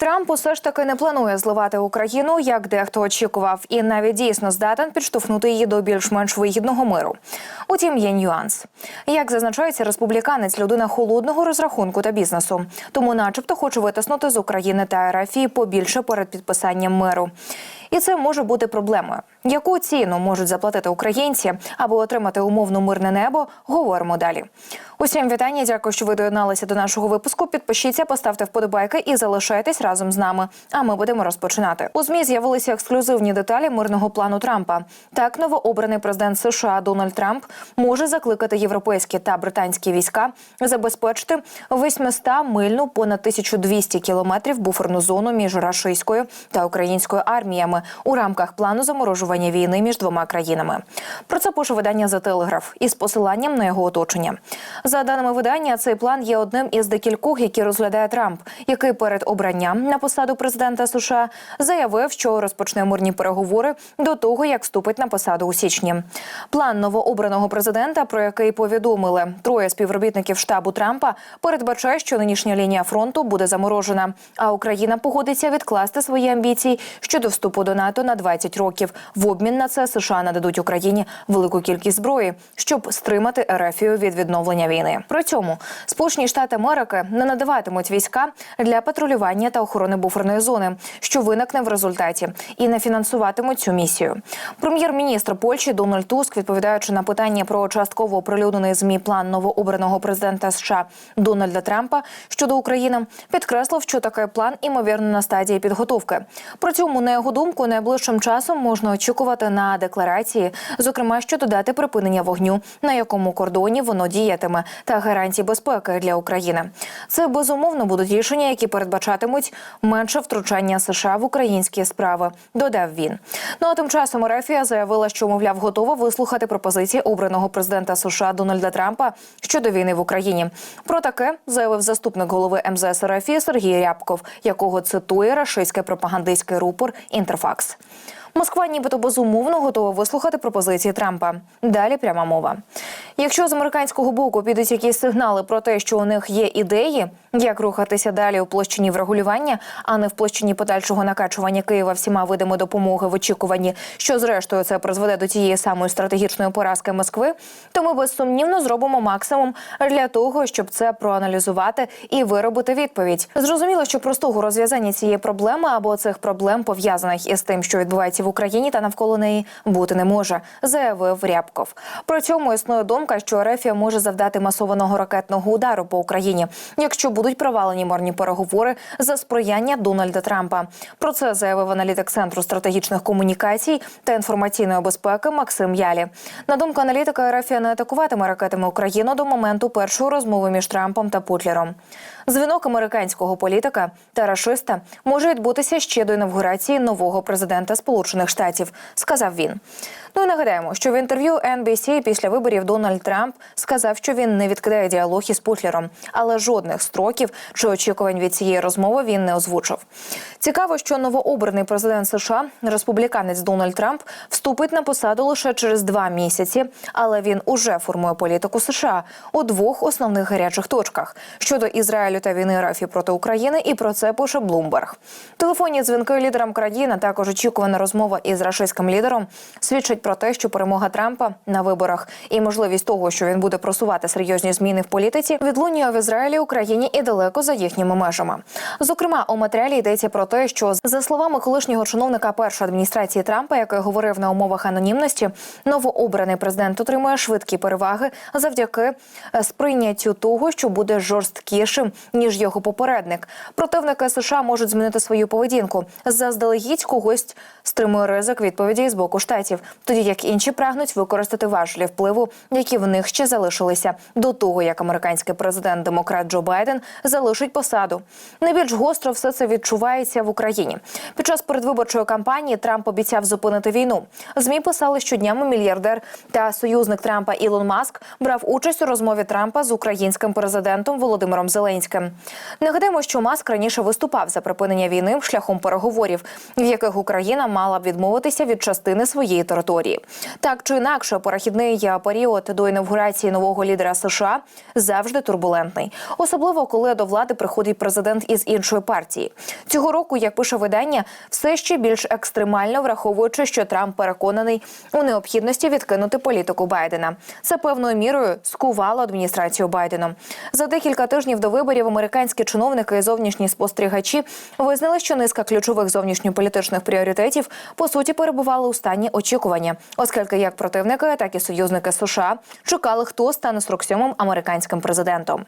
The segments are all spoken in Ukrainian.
Трамп усе ж таки не планує зливати Україну, як дехто очікував, і навіть дійсно здатен підштовхнути її до більш-менш вигідного миру. Утім, є нюанс. Як зазначається, республіканець людина холодного розрахунку та бізнесу, тому, начебто, хоче витиснути з України та РФ побільше перед підписанням миру. І це може бути проблемою. Яку ціну можуть заплатити українці, аби отримати умовно мирне небо? Говоримо далі. Усім вітання. Дякую, що ви доєдналися до нашого випуску. Підпишіться, поставте вподобайки і залишайтесь разом з нами. А ми будемо розпочинати. У змі з'явилися ексклюзивні деталі мирного плану Трампа. Так, новообраний президент США Дональд Трамп може закликати європейські та британські війська забезпечити 800 мильну понад 1200 кілометрів буферну зону між рашистською та українською арміями у рамках плану заморожування війни між двома країнами. Про це пише видання The Telegraph із посиланням на його оточення. За даними видання, цей план є одним із декількох, які розглядає Трамп, який перед обранням на посаду президента США заявив, що розпочне мирні переговори до того, як вступить на посаду у січні. План новообраного президента, про який повідомили троє співробітників штабу Трампа, передбачає, що нинішня лінія фронту буде заморожена, а Україна погодиться відкласти свої амбіції щодо вступу до НАТО на 20 років. В обмін на це США нададуть Україні велику кількість зброї, щоб стримати Ерефію від відновлення війни. При цьому Сполучені Штати Америки не надаватимуть війська для патрулювання та охорони буферної зони, що виникне в результаті, і не фінансуватимуть цю місію. Прем'єр-міністр Польщі Дональд Туск, відповідаючи на питання про частково оприлюднений змі план новообраного президента США Дональда Трампа щодо України, підкреслив, що такий план імовірно на стадії підготовки. При цьому на його думку найближчим часом можна очікувати на декларації, зокрема щодо дати припинення вогню, на якому кордоні воно діятиме, та гарантій безпеки для України. Це безумовно будуть рішення, які передбачатимуть менше втручання США в українські справи. Додав він. Ну а тим часом Ерефія заявила, що мовляв готова вислухати пропозиції обраного президента США Дональда Трампа щодо війни в Україні. Про таке заявив заступник голови МЗС РФ Сергій Рябков, якого цитує рашистський пропагандистський рупор Інтерфакс факс. Москва, нібито безумовно готова вислухати пропозиції Трампа. Далі пряма мова. Якщо з американського боку підуть якісь сигнали про те, що у них є ідеї, як рухатися далі у площині врегулювання, а не в площині подальшого накачування Києва всіма видами допомоги в очікуванні, що зрештою це призведе до тієї самої стратегічної поразки Москви, то ми безсумнівно зробимо максимум для того, щоб це проаналізувати і виробити відповідь. Зрозуміло, що простого розв'язання цієї проблеми або цих проблем пов'язаних із тим, що відбувається в Україні та навколо неї, бути не може, заявив Рябков. При цьому існує думка, що Ерефія може завдати масованого ракетного удару по Україні, якщо будуть провалені мирні переговори за сприяння Дональда Трампа. Про це заявив аналітик центру стратегічних комунікацій та інформаційної безпеки Максим Ялі. На думку аналітика, Ерефія не атакуватиме ракетами Україну до моменту першої розмови між Трампом та Путлером. Дзвінок американського політика та рашиста може відбутися ще до інавгурації нового президента Сполучених Штатів, сказав він. Ну і нагадаємо, що в інтерв'ю NBC після виборів Дональд Трамп сказав, що він не відкидає діалог із Путлером, але жодних строків чи очікувань від цієї розмови він не озвучив. Цікаво, що новообраний президент США, республіканець Дональд Трамп, вступить на посаду лише через два місяці, але він уже формує політику США у двох основних гарячих точках щодо Ізраїлю та війни РФ проти України. І про це пише Блумберг. Телефонні дзвінки лідерам країни, також очікувана розмова із рашистським лідером, свідчить про те, що перемога Трампа на виборах і можливість того, що він буде просувати серйозні зміни в політиці, відлунює в Ізраїлі, Україні і далеко за їхніми межами. Зокрема, у матеріалі йдеться про те, що за словами колишнього чиновника першої адміністрації Трампа, який говорив на умовах анонімності, новообраний президент отримує швидкі переваги завдяки е, сприйняттю того, що буде жорсткішим ніж його попередник. Противники США можуть змінити свою поведінку. Заздалегідь когось стримує ризик відповіді з боку штатів, тоді як інші прагнуть використати важелі впливу, які в них ще залишилися до того, як американський президент демократ Джо Байден залишить посаду. Найбільш гостро все це відчувається в Україні. Під час передвиборчої кампанії Трамп обіцяв зупинити війну. Змі писали, що днями мільярдер та союзник Трампа Ілон Маск брав участь у розмові Трампа з українським президентом Володимиром Зеленським. Нагадаємо, що Маск раніше виступав за припинення війни шляхом переговорів, в яких Україна мала б відмовитися від частини своєї території. Так чи інакше, перехідний період до інавгурації нового лідера США завжди турбулентний, особливо коли до влади приходить президент із іншої партії. Цього року, як пише видання, все ще більш екстремально, враховуючи, що Трамп переконаний у необхідності відкинути політику Байдена. Це певною мірою скувало адміністрацію Байдена. За декілька тижнів до виборів американські чиновники і зовнішні спостерігачі визнали, що низка ключових зовнішньополітичних пріоритетів по суті перебували у стані очікування, оскільки як противники, так і союзники США чекали, хто стане 47-м американським президентом.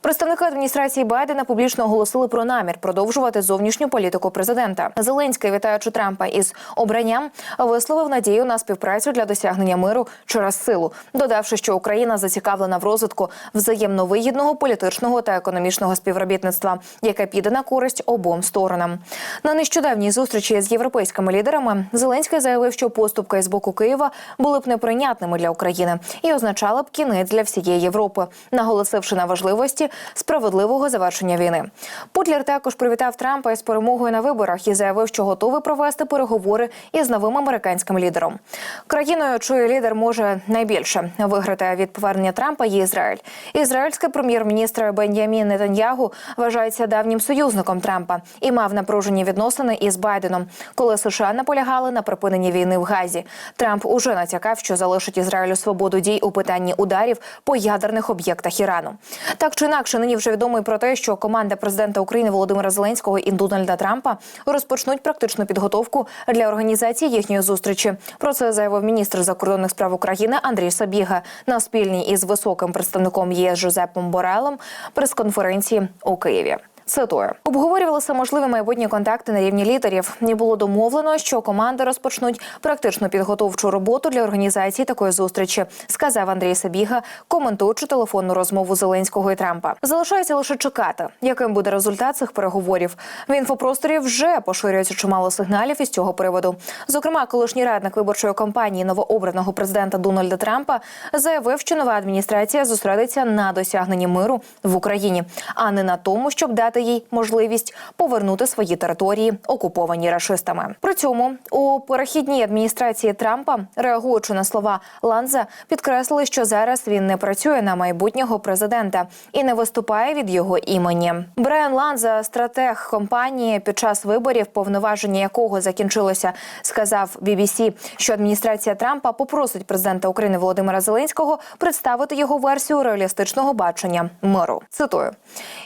Представники адміністрації Байдена публічно оголосили про намір продовжувати зовнішню політику президента. Зеленський, вітаючи Трампа із обранням, висловив надію на співпрацю для досягнення миру через силу, додавши, що Україна зацікавлена в розвитку взаємно вигідного політичного та економічного співробітництва, яке піде на користь обом сторонам. На нещодавній зустрічі з європейськими лідерами Зеленський заявив, що поступки з боку Києва були б неприйнятними для України і означали б кінець для всієї Європи, наголосивши на важливості справедливого завершення війни. Путлер також привітав Трампа із перемогою на виборах і заявив, що готовий провести переговори із новим американським лідером. Країною, чий лідер може найбільше виграти від повернення Трампа, є Ізраїль. Ізраїльський прем'єр-міністр Бен'ямін Нетаньягу вважається давнім союзником Трампа і мав напружені відносини із Байденом, коли США наполягали на припиненні війни в Газі. Трамп уже натякав, що залишить Ізраїлю свободу дій у питанні ударів по ядерних об'єктах Ірану. Так чи інакше, нині вже відомо і про те, що команда президента України Володимира Зеленського і Дональда Трампа розпочнуть практичну підготовку для організації їхньої зустрічі. Про це заявив міністр закордонних справ України Андрій Сабіга на спільній із високим представником ЄС Жозепом Борелом прес-конференції у Києві. Цитую, обговорювалися можливі майбутні контакти на рівні лідерів. І було домовлено, що команди розпочнуть практичну підготовчу роботу для організації такої зустрічі, сказав Андрій Сабіга, коментуючи телефонну розмову Зеленського і Трампа. Залишається лише чекати, яким буде результат цих переговорів. В інфопросторі вже поширюється чимало сигналів із цього приводу. Зокрема, колишній радник виборчої кампанії новообраного президента Дональда Трампа заявив, що нова адміністрація зосередиться на досягненні миру в Україні, а не на тому, щоб дати їй можливість повернути свої території, окуповані рашистами. При цьому у перехідній адміністрації Трампа, реагуючи на слова Ланза, підкреслили, що зараз він не працює на майбутнього президента і не виступає від його імені. Брайан Ланза, стратег компанії, під час виборів, повноваження якого закінчилося, сказав BBC, що адміністрація Трампа попросить президента України Володимира Зеленського представити його версію реалістичного бачення миру. Цитую: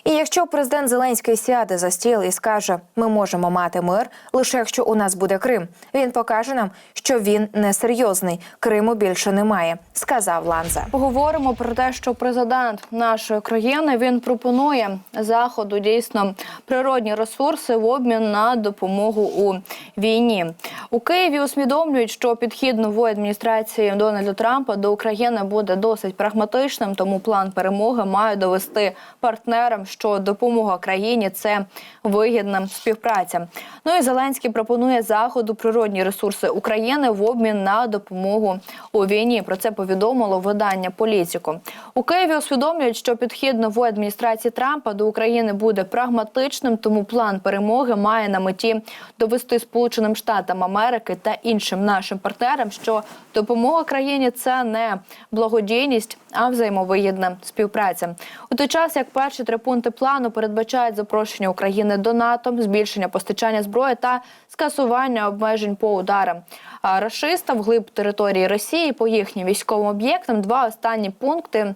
і якщо президент Зеленський сяде за стіл і скаже: Ми можемо мати мир лише якщо у нас буде Крим. Він покаже нам, що він несерйозний. Криму більше немає, сказав Ланза. Поговоримо про те, що президент нашої країни він пропонує заходу дійсно природні ресурси в обмін на допомогу у війні. У Києві усвідомлюють, що підхід нової адміністрації Дональда Трампа до України буде досить прагматичним, тому план перемоги має довести партнерам, що допомога країні це вигідна співпраця. Ну і Зеленський пропонує заходу природні ресурси України в обмін на допомогу у війні. Про це повідомило видання Політіко. У Києві усвідомлюють, що підхід нової адміністрації Трампа до України буде прагматичним, тому план перемоги має на меті довести Сполученим Штатам Америки та іншим нашим партнерам, що допомога країні це не благодійність, а взаємовигідна співпраця. У той час як перші три пункти плану передбачають запрошення України до НАТО, збільшення постачання зброї та скасування обмежень по ударам а рашиста вглиб території Росії по їхнім військовим об'єктам. Два останні пункти.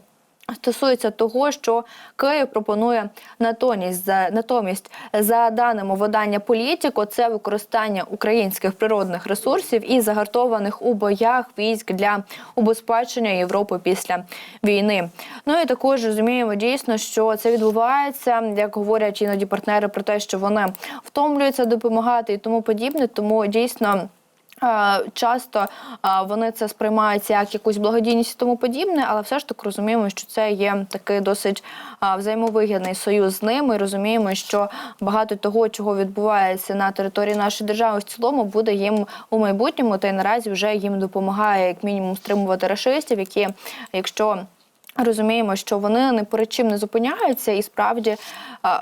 Стосується того, що Київ пропонує натомість за натомість за даними видання політико, це використання українських природних ресурсів і загартованих у боях військ для убезпечення Європи після війни. Ну і також розуміємо дійсно, що це відбувається, як говорять іноді партнери про те, що вони втомлюються допомагати і тому подібне. Тому дійсно. Часто вони це сприймають як якусь благодійність і тому подібне, але все ж таки розуміємо, що це є такий досить взаємовигідний союз з ними. і Розуміємо, що багато того, чого відбувається на території нашої держави, в цілому буде їм у майбутньому, та й наразі вже їм допомагає як мінімум стримувати рашистів, які якщо Розуміємо, що вони не перед чим не зупиняються і справді е,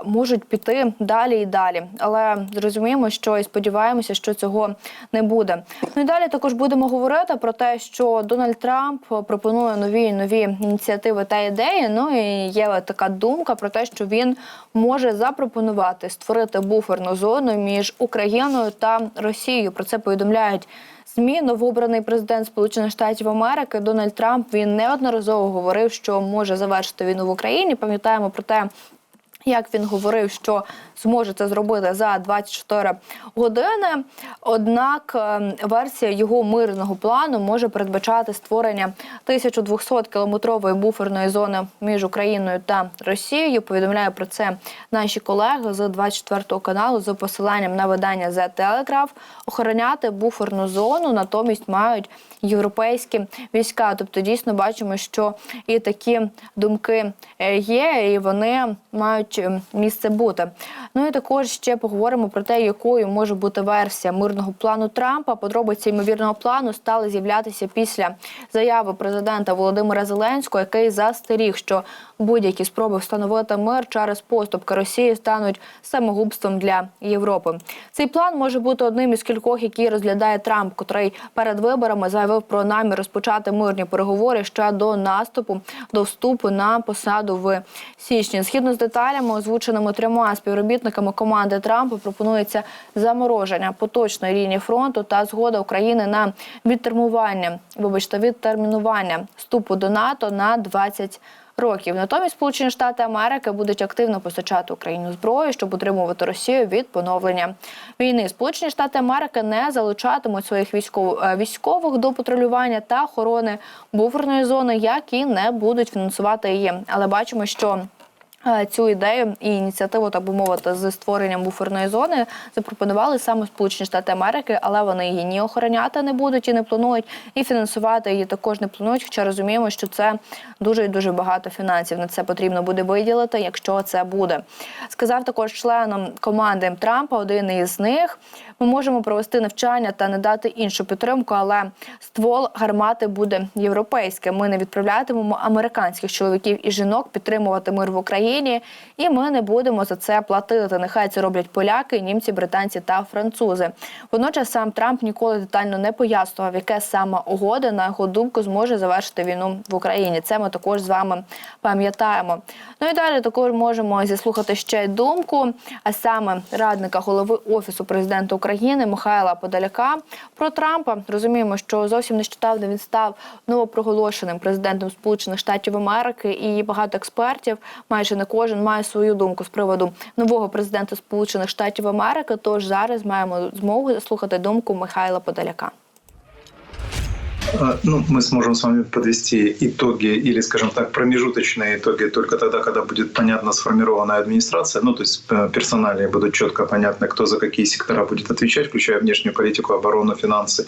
можуть піти далі і далі. Але зрозуміємо, що і сподіваємося, що цього не буде. Ну і далі також будемо говорити про те, що Дональд Трамп пропонує нові нові ініціативи та ідеї. Ну і є така думка про те, що він може запропонувати створити буферну зону між Україною та Росією. Про це повідомляють. ЗМІ новообраний президент Сполучених Штатів Америки Дональд Трамп він неодноразово говорив, що може завершити війну в Україні. Пам'ятаємо про те, як він говорив, що зможе це зробити за 24 години. Однак е, версія його мирного плану може передбачати створення 1200 кілометрової буферної зони між Україною та Росією. Повідомляє про це наші колеги з 24 каналу за посиланням на видання The Telegraph. Охороняти буферну зону натомість мають європейські війська. Тобто, дійсно бачимо, що і такі думки е, є, і вони мають е, місце бути. Ну і також ще поговоримо про те, якою може бути версія мирного плану Трампа. Подробиці ймовірного плану стали з'являтися після заяви президента Володимира Зеленського, який застеріг, що будь-які спроби встановити мир через поступки Росії стануть самогубством для Європи. Цей план може бути одним із кількох, які розглядає Трамп, котрий перед виборами заявив про намір розпочати мирні переговори ще до наступу до вступу на посаду в січні. Згідно з деталями, озвученими трьома співробітниками команди Трампа, пропонується замороження поточної лінії фронту та згода України на відтермування, вибачте, відтермінування вступу до НАТО на 20 років. Натомість Сполучені Штати Америки будуть активно постачати Україну зброю, щоб утримувати Росію від поновлення війни. Сполучені Штати Америки не залучатимуть своїх військов... е, військових до патрулювання та охорони буферної зони, як і не будуть фінансувати її. Але бачимо, що Цю ідею і ініціативу, так би мовити, з створенням буферної зони запропонували саме Сполучені Штати Америки, але вони її ні охороняти не будуть і не планують, і фінансувати її також не планують. Хоча розуміємо, що це дуже і дуже багато фінансів. На це потрібно буде виділити, якщо це буде. Сказав також членом команди Трампа, один із них. Ми можемо провести навчання та не дати іншу підтримку, але ствол гармати буде європейським. Ми не відправлятимемо американських чоловіків і жінок підтримувати мир в Україні, і ми не будемо за це платити. Нехай це роблять поляки, німці, британці та французи. Водночас сам Трамп ніколи детально не пояснював, яке саме угода на його думку зможе завершити війну в Україні. Це ми також з вами пам'ятаємо. Ну і далі також можемо зіслухати ще й думку, а саме радника голови офісу президента України Михайла Подоляка про Трампа. Розуміємо, що зовсім нещодавно він став новопроголошеним президентом Сполучених Штатів Америки, і багато експертів, майже не кожен має свою думку з приводу нового президента Сполучених Штатів Америки. Тож зараз маємо змогу заслухати думку Михайла Подоляка. А, Ну, мы сможем с вами подвести итоги или, скажем так, промежуточные итоги только тогда, когда будет понятно сформированная администрация. Ну, то есть э, персонали будут четко понятно, кто за какие сектора будет отвечать, включая внешнюю политику, оборону, финансы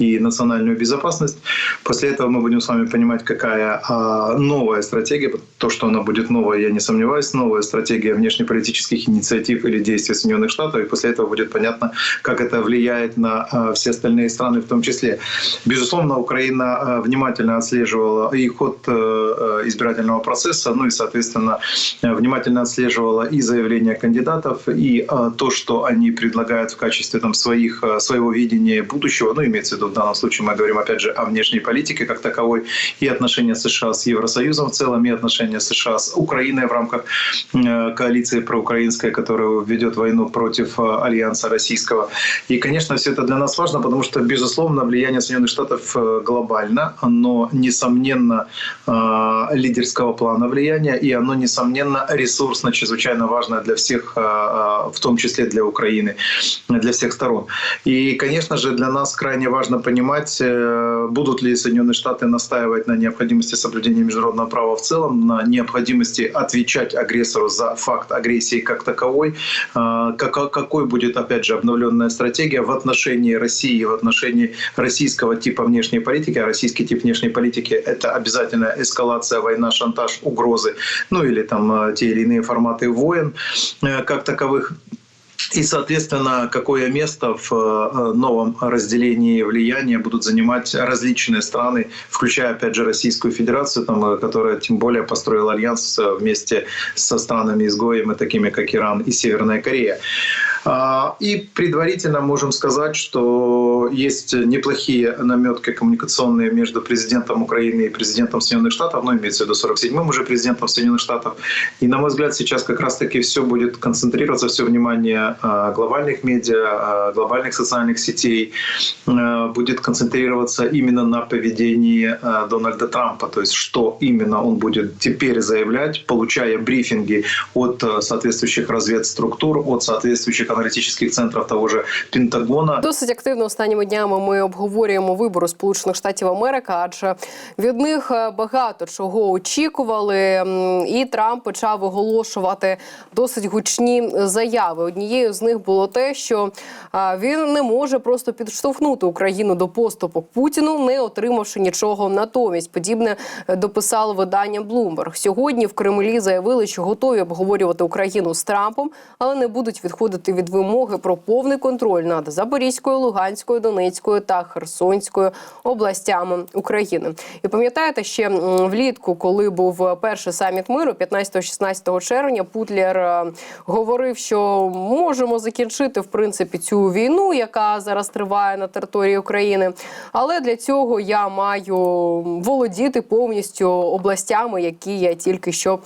и национальную безопасность. После этого мы будем с вами понимать, какая а, новая стратегия, то, что она будет новая, я не сомневаюсь, новая стратегия внешнеполитических инициатив или действий Соединенных Штатов. И после этого будет понятно, как это влияет на а, все остальные страны в том числе. Безусловно, Украина э, внимательно отслеживала и ход э, э, избирательного процесса, ну и, соответственно, внимательно отслеживала и заявления кандидатов, и то, что они предлагают в качестве там, своих, своего видения будущего, ну, имеется в виду в данном случае, мы говорим, опять же, о внешней политике как таковой, и отношения США с Евросоюзом в целом, и отношения США с Украиной в рамках коалиции проукраинской, которая ведет войну против Альянса Российского. И, конечно, все это для нас важно, потому что, безусловно, влияние Соединенных Штатов глобально, оно, несомненно, э, лидерского плана влияния, и оно, несомненно, ресурсно, чрезвычайно важно для всех, э, э, в том числе для Украины, для всех сторон. И, конечно же, для нас крайне важно понимать, э, будут ли Соединенные Штаты настаивать на необходимости соблюдения международного права в целом, на необходимости отвечать агрессору за факт агрессии как таковой, как- какой будет, опять же, обновленная стратегия в отношении России, в отношении российского типа внешней политики, а российский тип внешней политики – это обязательно эскалация, война, шантаж, угрозы, ну или там э, те или иные форматы войн э, как таковых. и, соответственно, какое место в э, новом разделении влияния будут занимать различные страны, включая, опять же, Российскую Федерацию, там, которая тем более построила альянс вместе со странами-изгоями, такими как Иран и Северная Корея. А, И предварительно можем сказать, что есть неплохие наметки коммуникационные между президентом Украины и президентом Соединенных Штатов, ну, имеется в виду 47-м уже президентом Соединенных Штатов. И, на мой взгляд, сейчас как раз-таки все будет концентрироваться, все внимание а, глобальных медиа, а, глобальных социальных сетей будет концентрироваться именно на поведении Дональда Трампа, то есть что именно он будет теперь заявлять, получая брифинги от соответствующих разведструктур, от соответствующих аналитических центров того же Пентагона. Досить активно останніми днями ми обговорюємо вибори Сполучених Штатів Америки, адже від них е, багато чого очікували. І Трамп почав оголошувати досить гучні заяви. Однією з них було те, що він не може просто підштовхнути Україну до поступок Путіну, не отримавши нічого натомість. Подібне е, дописало видання Bloomberg. Сьогодні в Кремлі заявили, що готові обговорювати Україну з Трампом, але не будуть відходити від вимоги про повний контроль над Запорізькою, Луганською, Донецькою та Херсонською областями України. І пам'ятаєте, ще влітку, коли був перший саміт миру, 15-16 червня, Путлер е, говорив, що можемо закінчити в принципі цю війну, яка зараз триває на території України. Але для цього я маю володіти повністю областями, які я тільки що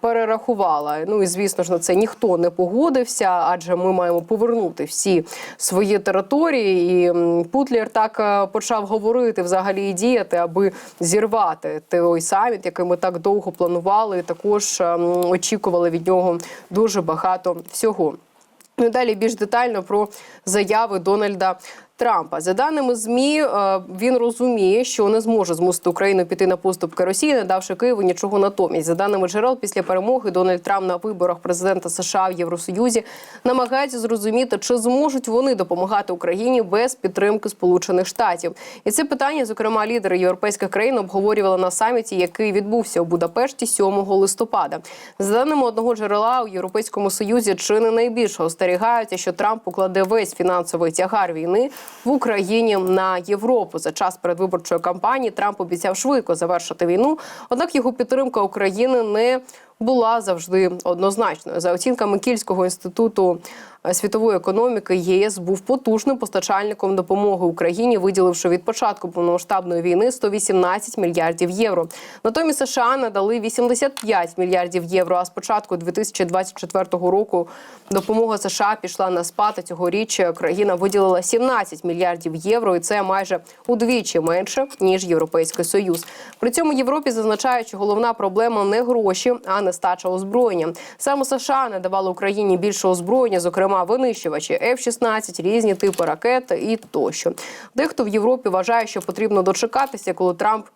перерахувала. Ну і звісно ж на це ніхто не погодився, адже ми маємо повернути всі свої території. І м, Путлер так е, почав говорити взагалі і діяти, аби зірвати той саміт, який ми так довго планували. І також ем, очікували від нього дуже багато всього. Ну, далі більш детально про заяви Дональда Трампа. За даними змі, е, він розуміє, що не зможе змусити Україну піти на поступки Росії, не давши Києву нічого натомість. За даними джерел, після перемоги Дональд Трамп на виборах президента США в Євросоюзі намагається зрозуміти, чи зможуть вони допомагати Україні без підтримки Сполучених Штатів. І це питання, зокрема, лідери європейських країн обговорювали на саміті, який відбувся у Будапешті 7 листопада. За даними одного джерела у Європейському Союзі, чи не найбільше остерігаються, що Трамп покладе весь фінансовий тягар війни в Україні на Європу. За час передвиборчої кампанії Трамп обіцяв швидко завершити війну. Однак його підтримка України не була завжди однозначною. За оцінками Кільського інституту світової економіки, єС був потужним постачальником допомоги Україні, виділивши від початку повномасштабної війни 118 мільярдів євро. Натомість США надали 85 мільярдів євро. А з початку 2024 року допомога США пішла на спад. А Цьогоріч країна виділила 17 мільярдів євро, і це майже удвічі менше ніж Європейський Союз. При цьому Європі зазначають, що головна проблема не гроші, а нестача озброєння. Саме США не давали Україні більше озброєння, зокрема винищувачі F-16, різні типи ракет і тощо. Дехто в Європі вважає, що потрібно дочекатися, коли Трамп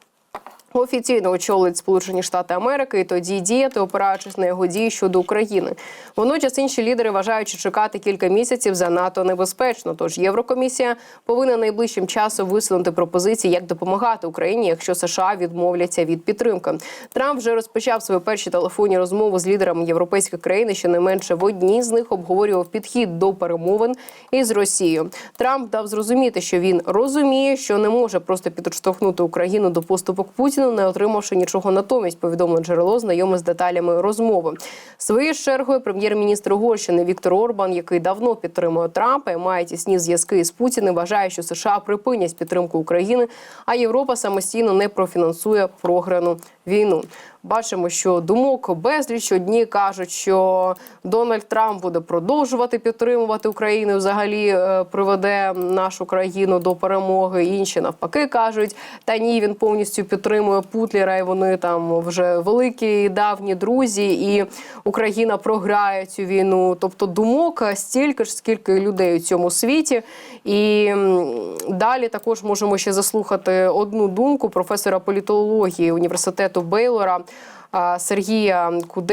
офіційно очолить Сполучені Штати Америки і тоді діяти, опираючись на його дії щодо України. Водночас інші лідери вважають, що чекати кілька місяців занадто небезпечно. Тож Єврокомісія повинна найближчим часом висунути пропозиції, як допомагати Україні, якщо США відмовляться від підтримки. Трамп вже розпочав свої перші телефонні розмови з лідерами європейських країн. і Щонайменше в одній з них обговорював підхід до перемовин із Росією. Трамп дав зрозуміти, що він розуміє, що не може просто підштовхнути Україну до поступок Путіну, не отримавши нічого натомість. Повідомив джерело знайоме з деталями розмови. Своєю чергою прем'єр-міністр Угорщини Віктор Орбан, який давно підтримує Трампа і має тісні зв'язки з Путіним, вважає, що США припинять підтримку України, а Європа самостійно не профінансує програну війну. Бачимо, що думок безліч одні кажуть, що Дональд Трамп буде продовжувати підтримувати Україну, взагалі е, приведе нашу країну до перемоги. Інші навпаки кажуть, та ні, він повністю підтримує Путлера, і вони там вже великі давні друзі, і Україна програє цю війну. Тобто думок стільки ж, скільки людей у цьому світі. І далі також можемо ще заслухати одну думку професора політології університету Бейлора Сергія Куде.